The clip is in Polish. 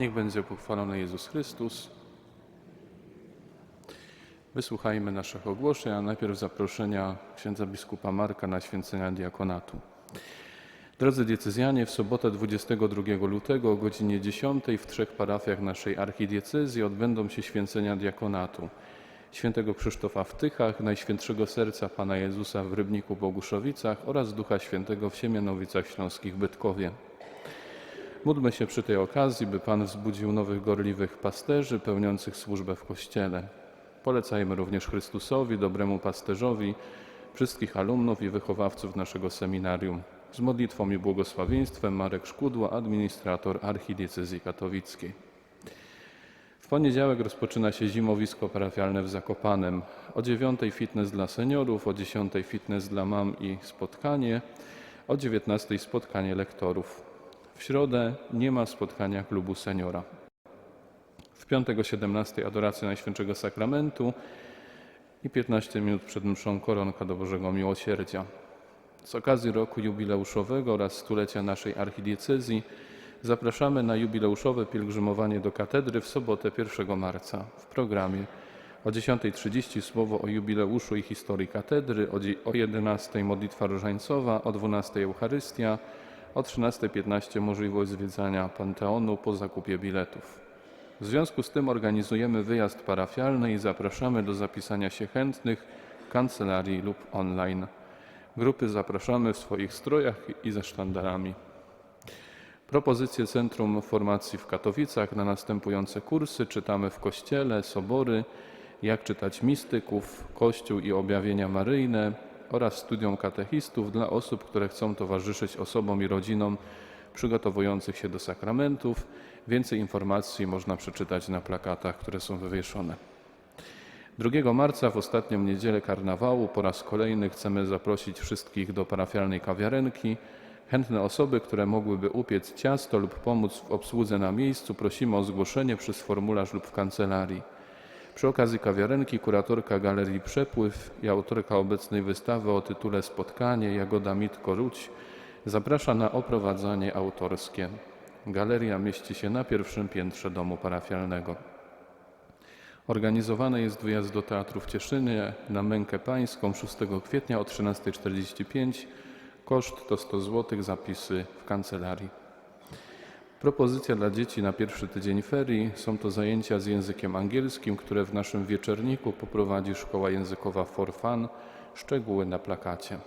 Niech będzie pochwalony Jezus Chrystus. Wysłuchajmy naszych ogłoszeń, a najpierw zaproszenia księdza biskupa Marka na święcenia diakonatu. Drodzy diecezjanie, w sobotę 22 lutego o godzinie 10 w trzech parafiach naszej archidiecezji odbędą się święcenia diakonatu. Świętego Krzysztofa w Tychach, Najświętszego Serca Pana Jezusa w Rybniku Boguszowicach oraz Ducha Świętego w Siemianowicach Śląskich Bytkowie. Módlmy się przy tej okazji, by Pan wzbudził nowych gorliwych pasterzy pełniących służbę w Kościele. Polecajmy również Chrystusowi, dobremu pasterzowi, wszystkich alumnów i wychowawców naszego seminarium. Z modlitwą i błogosławieństwem Marek Szkudło, administrator archidiecezji katowickiej. W poniedziałek rozpoczyna się zimowisko parafialne w Zakopanem. O 9 fitness dla seniorów, o 10 fitness dla mam i spotkanie, o 19 spotkanie lektorów. W środę nie ma spotkania klubu seniora. W piątek o 17 adoracja Najświętszego Sakramentu i 15 minut przed mszą koronka do Bożego Miłosierdzia. Z okazji roku jubileuszowego oraz stulecia naszej archidiecezji zapraszamy na jubileuszowe pielgrzymowanie do katedry w sobotę 1 marca. W programie o 10.30 słowo o jubileuszu i historii katedry, o dzie- o 11.00 modlitwa różańcowa, o 12.00 Eucharystia, o 13.15 możliwość zwiedzania Panteonu po zakupie biletów. W związku z tym organizujemy wyjazd parafialny i zapraszamy do zapisania się chętnych kancelarii lub online. Grupy zapraszamy w swoich strojach i ze sztandarami. Propozycje Centrum Formacji w Katowicach na następujące kursy czytamy w Kościele, Sobory, jak czytać mistyków, Kościół i objawienia maryjne oraz studium katechistów dla osób, które chcą towarzyszyć osobom i rodzinom przygotowujących się do sakramentów. Więcej informacji można przeczytać na plakatach, które są wywieszone. 2 marca w ostatnią niedzielę karnawału po raz kolejny chcemy zaprosić wszystkich do parafialnej kawiarenki. Chętne osoby, które mogłyby upiec ciasto lub pomóc w obsłudze na miejscu, prosimy o zgłoszenie przez formularz lub w kancelarii. Przy okazji kawiarenki kuratorka Galerii Przepływ i autorka obecnej wystawy o tytule Spotkanie Jagoda Mitko-Ruć zaprasza na oprowadzanie autorskie. Galeria mieści się na pierwszym piętrze domu parafialnego. Organizowany jest wyjazd do Teatru w Cieszynie na Mękę Pańską 6 kwietnia o 13.45. Koszt to 100 zł, zapisy w kancelarii. Propozycja dla dzieci na pierwszy tydzień ferii są to zajęcia z językiem angielskim, które w naszym wieczorniku poprowadzi Szkoła Językowa For Fun. Szczegóły na plakacie.